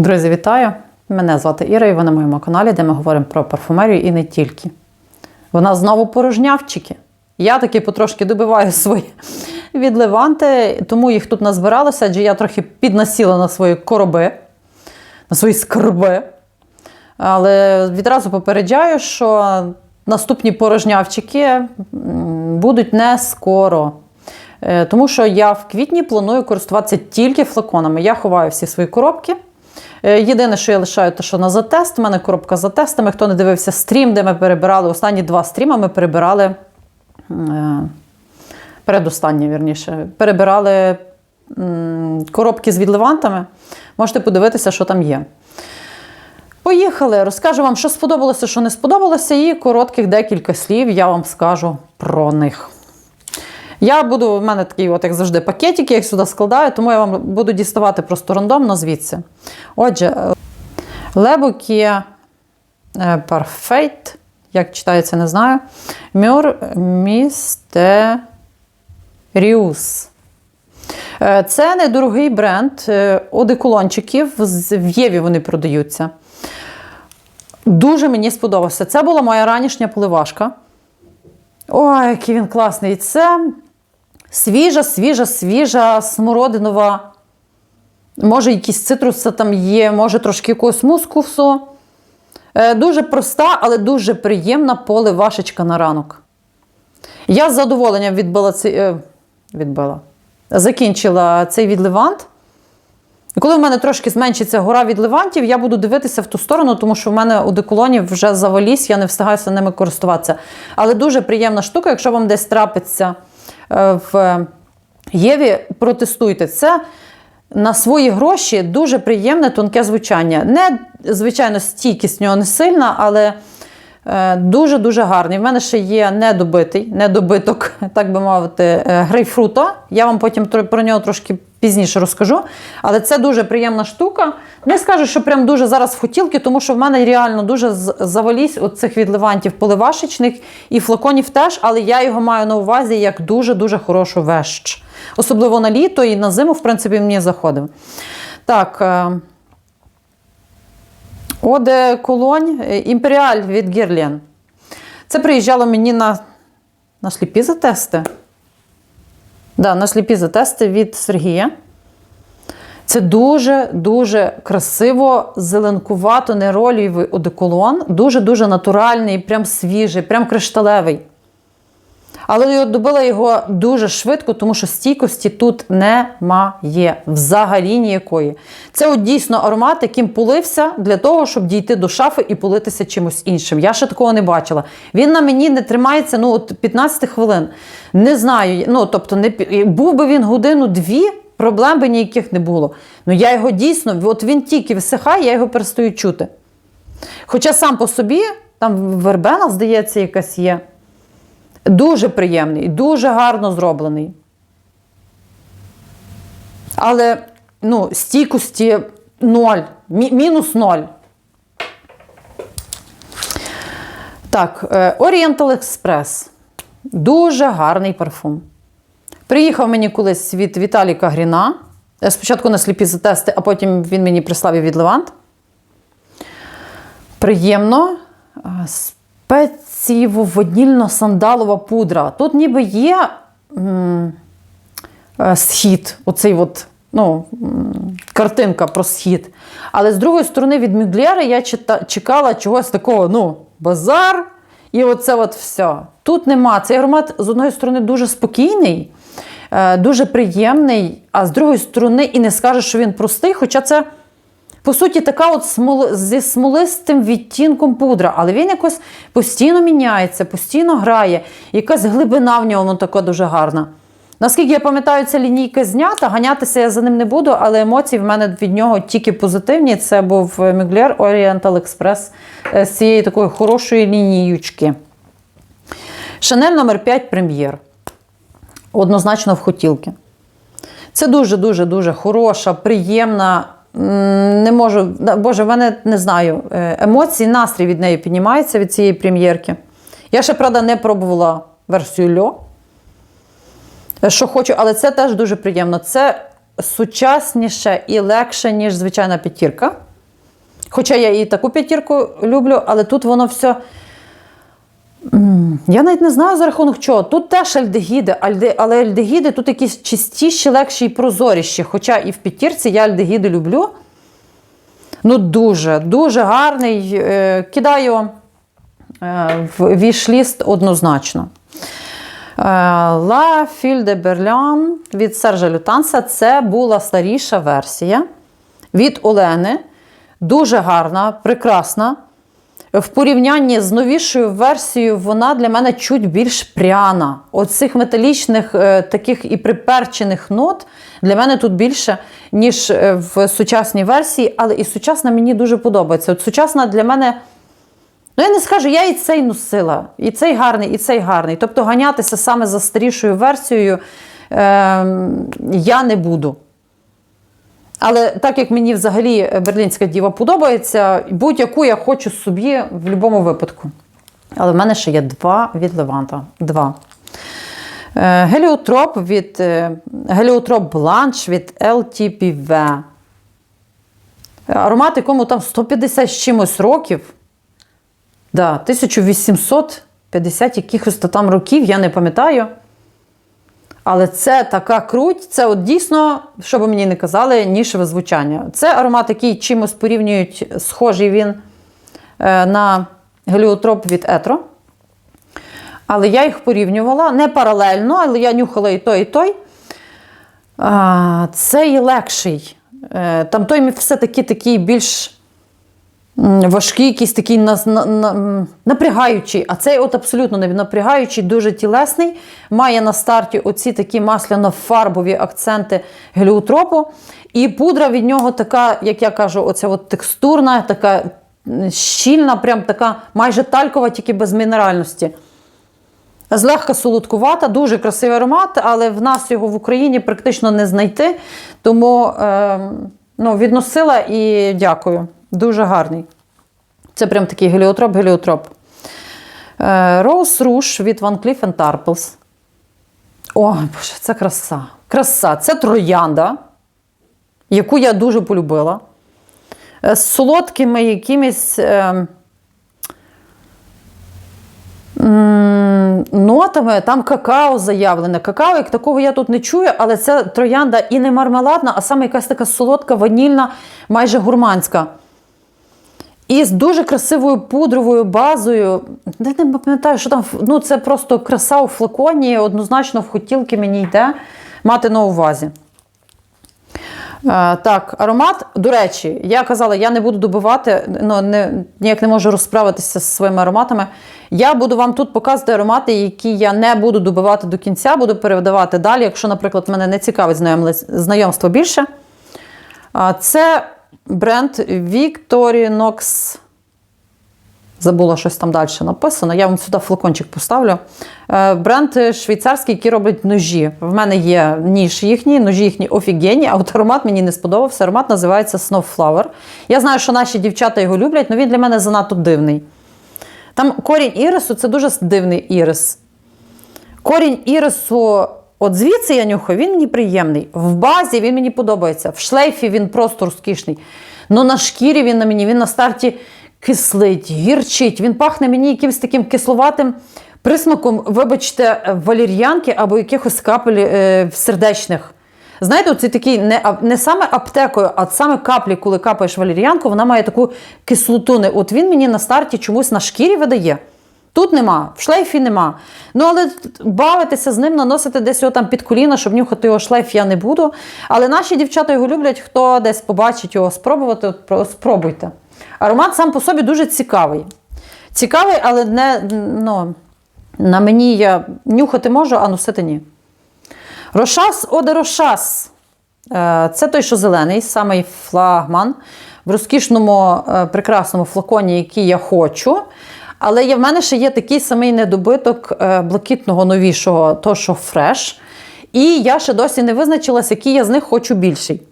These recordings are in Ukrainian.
Друзі, вітаю! Мене звати Іра, і ви на моєму каналі, де ми говоримо про парфумерію і не тільки. Вона знову порожнявчики. Я таки потрошки добиваю свої відливанти, тому їх тут назбиралося, адже я трохи піднасіла на свої короби, на свої скарби. Але відразу попереджаю, що наступні порожнявчики будуть не скоро. Е, Тому що я в квітні планую користуватися тільки флаконами. Я ховаю всі свої коробки. Е, Єдине, що я лишаю, те, що на затест. У мене коробка за тестами. Хто не дивився стрім, де ми перебирали останні два стріма, ми перебирали. е, Передостанні, вірніше, перебирали коробки з відливантами. Можете подивитися, що там є. Поїхали, розкажу вам, що сподобалося, що не сподобалося, і коротких декілька слів я вам скажу про них. Я буду, в мене такий, от, як завжди, пакетик, я їх сюди складаю, тому я вам буду діставати просто рандомно звідси. Отже, Лебокі Парфейт, як читається, не знаю. Мюр Містеріус. Е, Це недорогий бренд е, одеколончиків. В Єві вони продаються. Дуже мені сподобався. Це була моя ранішня поливашка. Ой, який він класний. Це свіжа, свіжа, свіжа, смородинова. Може, якісь цитруси там є, може трошки якогось мускусу. Е, Дуже проста, але дуже приємна поливашечка на ранок. Я з задоволенням відбила цей. Відбила. Закінчила цей відливант. І коли в мене трошки зменшиться гора відливантів, я буду дивитися в ту сторону, тому що в мене у деколоні вже завалісь, я не встигаюся ними користуватися. Але дуже приємна штука, якщо вам десь трапиться в Єві, протестуйте це. На свої гроші дуже приємне тонке звучання. Не, звичайно, стійкість нього не сильна, але е, дуже-дуже гарний. В мене ще є недобитий, недобиток, так би мовити, е, грейпфрута. Я вам потім про нього трошки пізніше розкажу. Але це дуже приємна штука. Не скажу, що прям дуже зараз в хотілки, тому що в мене реально дуже завалісь цих відливантів поливашечних і флаконів теж, але я його маю на увазі як дуже-дуже хорошу вещ. Особливо на літо і на зиму, в принципі, мені заходив. Так. е, Оде Колонь е, Імперіаль від Герлен. Це приїжджало мені на, на сліпі затести. Да, на сліпі затести від Сергія. Це дуже-дуже красиво, зеленкувато, неролієвий одеколон. Дуже-дуже натуральний, прям свіжий, прям кришталевий. Але я добила його дуже швидко, тому що стійкості тут немає взагалі ніякої. Це от дійсно аромат, яким полився для того, щоб дійти до шафи і политися чимось іншим. Я ще такого не бачила. Він на мені не тримається ну, от 15 хвилин. Не знаю. Ну, тобто, не, був би він годину-дві, проблем би ніяких не було. Ну я його дійсно, от він тільки висихає, я його перестаю чути. Хоча сам по собі, там вербена, здається, якась є. Дуже приємний, дуже гарно зроблений. Але ну, стійкості ноль, мі- мінус ноль. Так, е, Oriental Express. Дуже гарний парфум. Приїхав мені колись від Віталіка Гріна. Е, Спочатку на сліпі затести, а потім він мені прислав від Левант. Приємно. Спецієво-ванільно-сандалова пудра. Тут ніби є м, е, схід, оцей от, ну, картинка про схід. Але з другої сторони, від Мюглєра я чекала чогось такого, ну, базар. І оце от все. Тут нема. Цей аромат з одної сторони дуже спокійний, е, дуже приємний, а з другої сторони і не скажеш, що він простий, хоча це. По суті, така от смоли, зі смолистим відтінком пудра, але він якось постійно міняється, постійно грає. Якась глибина в ньому така дуже гарна. Наскільки я пам'ятаю, ця лінійка знята, ганятися я за ним не буду, але емоції в мене від нього тільки позитивні. Це був Mugler Oriental Express е, з цієї такої хорошої лініючки. Шанель номер 5 прем'єр. Однозначно в хотілки. Це дуже-дуже дуже хороша, приємна. Не можу, Боже, в мене не знаю. е, Емоції, настрій від неї піднімається від цієї прем'єрки. Я ще, правда, не пробувала версію льо. Е, Що хочу, але це теж дуже приємно. Це сучасніше і легше, ніж звичайна п'ятірка. Хоча я і таку п'ятірку люблю, але тут воно все. Я навіть не знаю за рахунок чого. Тут теж альдегіди, але альдегіди тут якісь чистіші, легші і прозоріші. Хоча і в п'ятірці я альдегіди люблю. Ну, дуже, дуже гарний. Е, Кидаю е, в вішліст однозначно. La Fille de Berlin від Сержа Лютанса. Це була старіша версія від Олени. Дуже гарна, прекрасна. В порівнянні з новішою версією, вона для мене чуть більш пряна. Оцих металічних, е, таких і приперчених нот для мене тут більше, ніж е, в сучасній версії, але і сучасна мені дуже подобається. От сучасна для мене. Ну, я не скажу, я і цей носила, і цей гарний, і цей гарний. Тобто ганятися саме за старішою версією е, я не буду. Але так як мені взагалі берлінська діва подобається, будь-яку я хочу собі в будь-якому випадку. Але в мене ще є два від Леванта. Два. Е, Геліотроп від е, Геліотроп Бланш від LTPV. Аромат, якому там 150 з чимось років. Да, 1850 якихось там років, я не пам'ятаю. Але це така круть, це от дійсно, що би мені не казали, нішеве звучання. Це аромат, який чимось порівнюють, схожий він е, на геліотроп від Етро. Але я їх порівнювала не паралельно, але я нюхала і той, і той. Цей легший. Е, Там той все-таки такий більш м, важкий, якийсь такий на, на, м, напрягаючий. А цей от абсолютно не напрягаючий, дуже тілесний. Має на старті оці такі масляно-фарбові акценти геліотропу. І пудра від нього така, як я кажу, оця от текстурна, така щільна, прям така майже талькова, тільки без мінеральності. Злегка солодкувата, дуже красивий аромат, але в нас його в Україні практично не знайти. Тому е, ну, відносила і дякую. Дуже гарний. Це прям такий геліотроп, геліотроп. Е, Rose Rouge від Van Cleef Arpels. О, боже, це краса. Краса. Це троянда, яку я дуже полюбила. Е, З солодкими якимись. Е, Нотами там какао заявлене. Какао, як такого я тут не чую, але це троянда і не мармеладна, а саме якась така солодка, ванільна, майже гурманська. І з дуже красивою пудровою базою. Я не пам'ятаю, що там. Ну, це просто краса у флаконі, однозначно в хотілки мені йде мати на увазі. Е, Так, аромат, до речі, я казала, я не буду добивати, ну, не, ніяк не можу розправитися зі своїми ароматами. Я буду вам тут показувати аромати, які я не буду добивати до кінця, буду передавати далі, якщо, наприклад, мене не цікавить знайомство більше. Це бренд Victorinox. Забула щось там далі написано. Я вам сюди флакончик поставлю. Е, Бренд швейцарський, який робить ножі. В мене є ніж їхній, ножі їхні офігенні, а от аромат мені не сподобався. Аромат називається Snowflower. Я знаю, що наші дівчата його люблять, але він для мене занадто дивний. Там корінь ірису це дуже дивний ірис. Корінь ірису, от звідси я нюхаю, він мені приємний. В базі він мені подобається. В шлейфі він просто розкішний. Ну на шкірі він на мені, він на старті кислить, гірчить. Він пахне мені якимось таким кисловатим присмаком, вибачте, валір'янки або якихось капель е, сердечних. Знаєте, оце такий не, не саме аптекою, а саме каплі, коли капаєш валір'янку, вона має таку кислоту. От він мені на старті чомусь на шкірі видає. Тут нема, в шлейфі нема. Ну, але бавитися з ним, наносити десь його там під коліна, щоб нюхати його шлейф, я не буду. Але наші дівчата його люблять, хто десь побачить його спробувати, спробуйте. Аромат сам по собі дуже цікавий. Цікавий, але не, ну, на мені я нюхати можу, а носити ні. Рошас Оде Рошас. Е, Це той, що зелений, самий флагман в розкішному, е, прекрасному флаконі, який я хочу. Але є, в мене ще є такий самий недобиток е, блакитного новішого, то що фреш. І я ще досі не визначилась, який я з них хочу більший.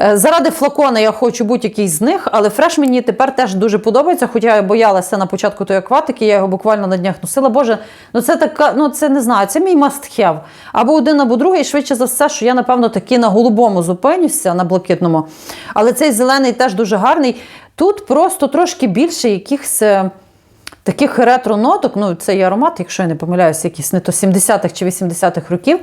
Е, Заради флакона я хочу будь-який з них, але фреш мені тепер теж дуже подобається, хоча я боялася на початку тої акватики, я його буквально на днях носила. Боже, ну це така, ну це не знаю, це мій must have. Або один, або другий, швидше за все, що я, напевно, таки на голубому зупинюся, на блакитному. Але цей зелений теж дуже гарний. Тут просто трошки більше якихось е, таких ретро-ноток. Ну, це є аромат, якщо я не помиляюся, якісь не то 70-х чи 80-х років.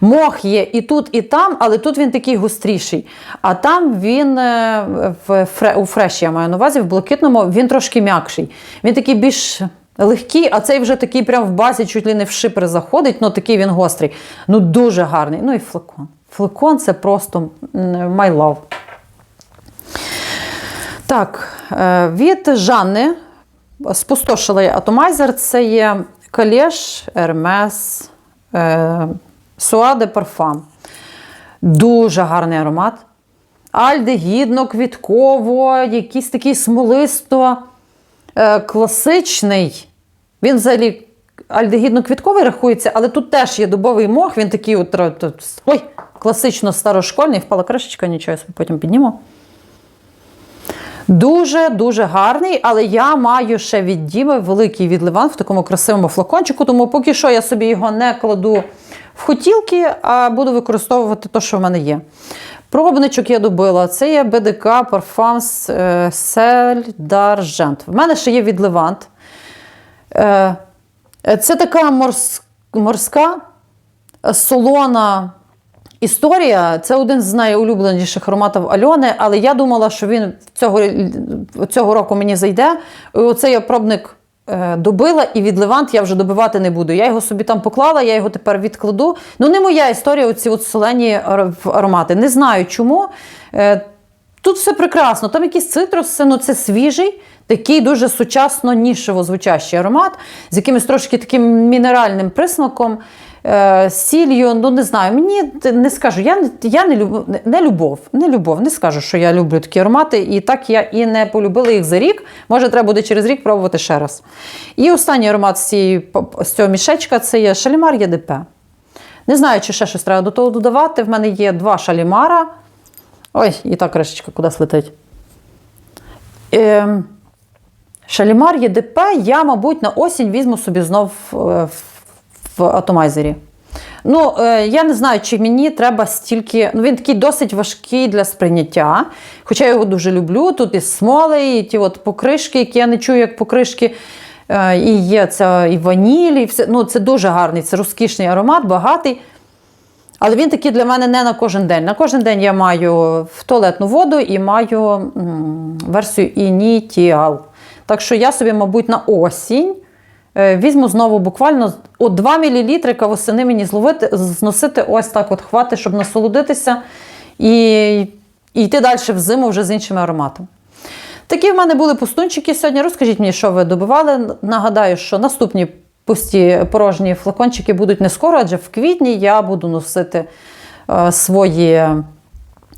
Мох є і тут, і там, але тут він такий гостріший. А там він е, в фре, у фреші, я маю на увазі, в блакитному він трошки м'якший. Він такий більш. Легкий, а цей вже такий прям в базі, чуть ли не в шипер заходить, ну такий він гострий. Ну дуже гарний. Ну і флакон. Флакон це просто my love. Так, е, від Жанни спустошили атомайзер. Це є Калєш, Ермес, Суа де Парфам. Дуже гарний аромат. Альдегідно, квітково, якийсь такий смолисто, е, класичний. Він взагалі альдегідно-квітковий рахується, але тут теж є дубовий мох, він такий от, ой, класично старошкольний, впала кришечка, нічого, я потім підніму. Дуже-дуже гарний, але я маю ще від Діми великий відливан в такому красивому флакончику, тому поки що я собі його не кладу в хотілки, а буду використовувати те, що в мене є. Пробничок я добила. Це є БДК Parfums е, Сель d'Argent. В мене ще є відливант. Е, Це така морс- морська е, солона історія. Це один з найулюбленіших ароматів Альони, але я думала, що він цього, цього року мені зайде. І Оцей я пробник е, добила, і від Левант я вже добивати не буду. Я його собі там поклала, я його тепер відкладу. Ну, не моя історія, оці от солені аромати. Не знаю чому. Е, Тут все прекрасно. Там якісь цитруси, ну це свіжий, такий дуже сучасно нішево звучащий аромат з якимось трошки таким мінеральним присмаком, е, сіллю. Ну не знаю, мені не скажу. Я, я не, люб, не- любов, не любов, не скажу, що я люблю такі аромати, і так я і не полюбила їх за рік. Може, треба буде через рік пробувати ще раз. І останній аромат з, цієї, з цього мішечка це є шалімар ЄДП. Не знаю, чи ще щось треба до того додавати. В мене є два шалімара. Ой, і та кришечка кудись летить. Ем, Шалімар ЄДП я, мабуть, на осінь візьму собі знов е, в, в атомайзері. Ну, е, я не знаю, чи мені треба стільки. Ну, він такий досить важкий для сприйняття. Хоча я його дуже люблю. Тут і смоли, і ті от покришки, які я не чую, як покришки. Е, І є це і ваніль, і все. Ну, це дуже гарний, це розкішний аромат, багатий. Але він такий для мене не на кожен день. На кожен день я маю в туалетну воду і маю версію Initial. Так що я собі, мабуть, на осінь візьму знову буквально от 2 мл восени мені зловити, зносити ось так от хвати, щоб насолодитися і, і йти далі в зиму вже з іншими ароматами. Такі в мене були пустунчики сьогодні. Розкажіть мені, що ви добивали. Нагадаю, що наступні пусті порожні флакончики будуть не скоро, адже в квітні я буду носити е, свої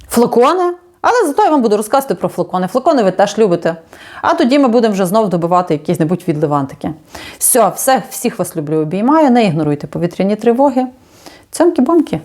флакони. Але зато я вам буду розказувати про флакони. Флакони ви теж любите. А тоді ми будемо вже знову добивати якісь-небудь відливантики. Все, все, всіх вас люблю, обіймаю. Не ігноруйте повітряні тривоги. Цьомки-бомки.